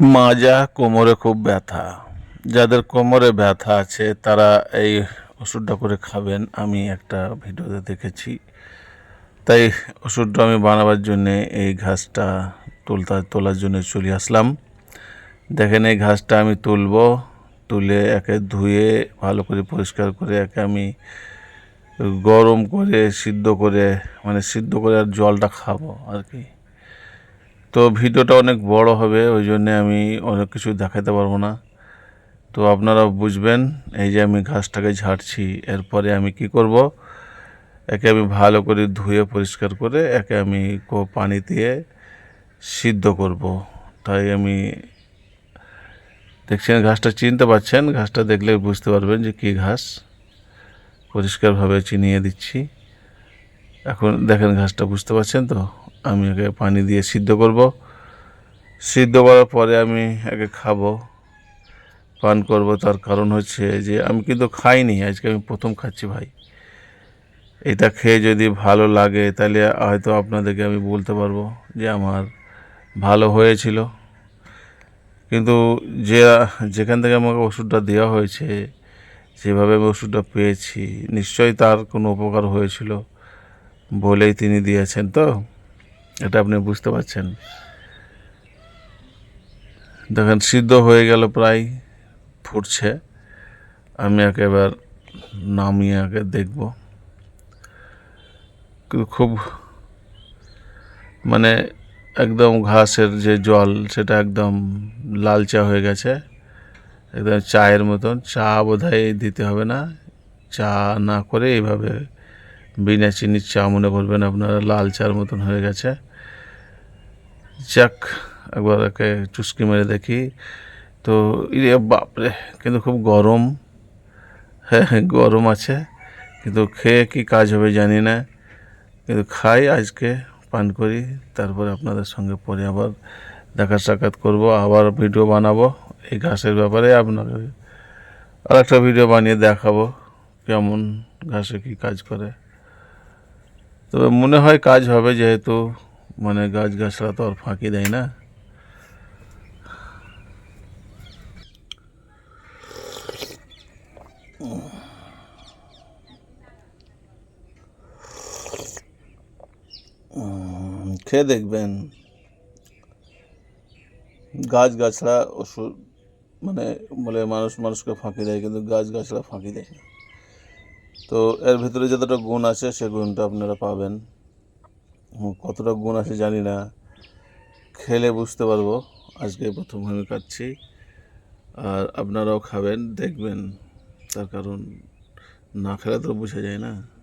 মাজা কোমরে খুব ব্যথা। যাদের কোমরে ব্যথা আছে, তারা এই ওষুধটা করে খাবেন। আমি একটা ভিডিওতে দেখেছি। তাই ওষুধটা আমি বানাবার জন্যে এই ঘাসটা তুলতা তোলার জন্য চলে আসলাম। দেখেন এই ঘাসটা আমি তুলবো। তুলে একে ধুয়ে ভালো করে পরিষ্কার করে একে আমি গরম করে সিদ্ধ করে মানে সিদ্ধ করে আর জলটা খাব আর কি। তো ভিডিওটা অনেক বড় হবে, ওই জন্যে আমি অনেক কিছু দেখাতে পারব না। তো আপনারা বুঝবেন, এই যে আমি ঘাসটাকে ঝাড়ছি, এরপরে আমি কি করব? একে আমি ভালো করে ধুয়ে পরিষ্কার করে একে আমি পানি দিয়ে সিদ্ধ করব। তাই আমি দেখছেন ঘাসটা চিনতে পারছেন ঘাসটা দেখলে বুঝতে পারবেন যে কী ঘাস। পরিষ্কারভাবে চিনিয়ে দিচ্ছি। এখন দেখেন ঘাসটা বুঝতে পারছেন তো? আমি একে পানি দিয়ে সিদ্ধ করব। সিদ্ধ করার পরে আমি একে খাব, পান করব। তার কারণ হচ্ছে যে আমি কিন্তু খাইনি, আজকে আমি প্রথম খাচ্ছি ভাই। এটা খেয়ে যদি ভালো লাগে তাহলে হয়তো আপনাদেরকে আমি বলতে পারব যে আমার ভালো হয়েছিল। কিন্তু যে, যেখান থেকে আমাকে ওষুধটা দেওয়া হয়েছে, যেভাবে আমি ওষুধটা পেয়েছি, নিশ্চয়ই তার কোনো উপকার হয়েছিল বলেই তিনি দিয়েছেন তো। এটা আপনি বুঝতে পারছেন। দেখেন, সিদ্ধ হয়ে গেল, প্রায় ফুটছে। আমি একেবার নামিয়ে আগে দেখব। খুব মানে একদম ঘাসের যে জল, সেটা একদম লালচা হয়ে গেছে। একদম চায়ের মতন। চা বোধহয় দিতে হবে না। চা না করে এইভাবে বিনা চিনির চা মনে করবেন, আপনারা লাল চার মতন হয়ে গেছে। যাক একবার একে চুস্কি মেরে দেখি। তো ইরে বাপরে কিন্তু খুব গরম। হ্যাঁ হ্যাঁ, গরম আছে কিন্তু খেয়ে কি কাজ হবে জানি না। কিন্তু খাই আজকে পান করি তারপরে আপনাদের সঙ্গে পরে আবার দেখা সাক্ষাৎ করব আবার ভিডিও বানাবো এই ঘাসের ব্যাপারে আপনাকে আর একটা ভিডিও বানিয়ে দেখাবো কেমন ঘাসে কি কাজ করে। তবে মনে হয় কাজ হবে যেহেতু মানে গাছ গাছরা তো আর ফাঁকি দেয় না। খেয়ে দেখবেন। গাছ ওষুধ মানে বলে মানুষ মানুষকে ফাঁকি দেয়, কিন্তু গাছ গাছড়া ফাঁকি দেয় তো এর ভিতরে যতটা গুণ আছে, সে গুণটা আপনারা পাবেন। কতটা গুণ আছে জানি না। খেলে বুঝতে পারব। আজকে প্রথম আমি খাচ্ছি। আর আপনারাও খাবেন, দেখবেন। তার কারণ না খেলে তো বোঝা যায় না।